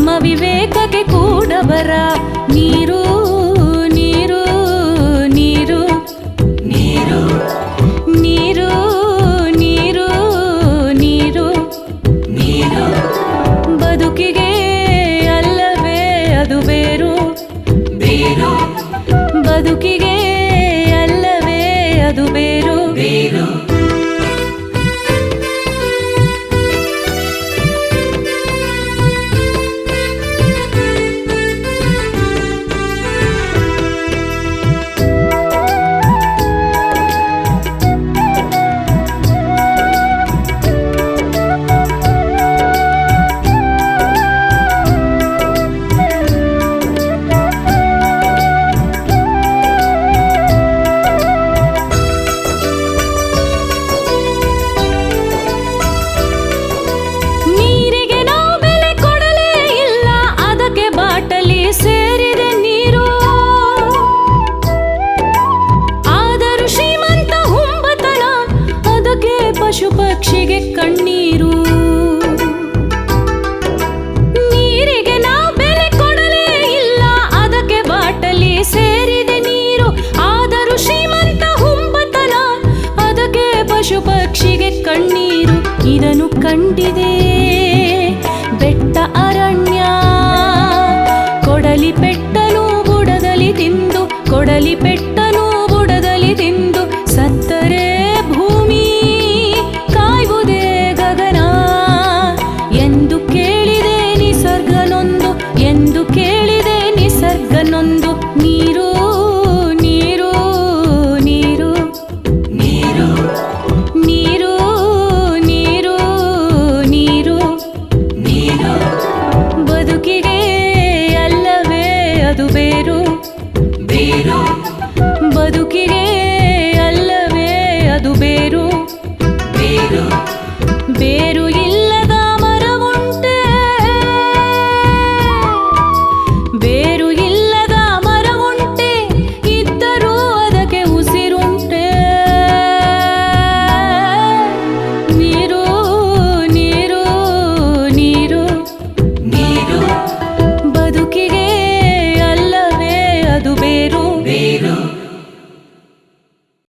ನಮ್ಮ ವಿವೇಕಕ್ಕೆ ಕೂಡ ಬರ ನೀರು ನೀರು ನೀರು. ನೀರು. ನೀರು ನೀರು ನೀರು. ನೀರು. ಬದುಕಿಗೆ ಅಲ್ಲವೇ ಅದು ಬೇರು. ಬೇರು. ಬದುಕಿಗೆ ಅಲ್ಲವೇ ಅದು ಬೇರು. ಬೇರು. ಬೇರು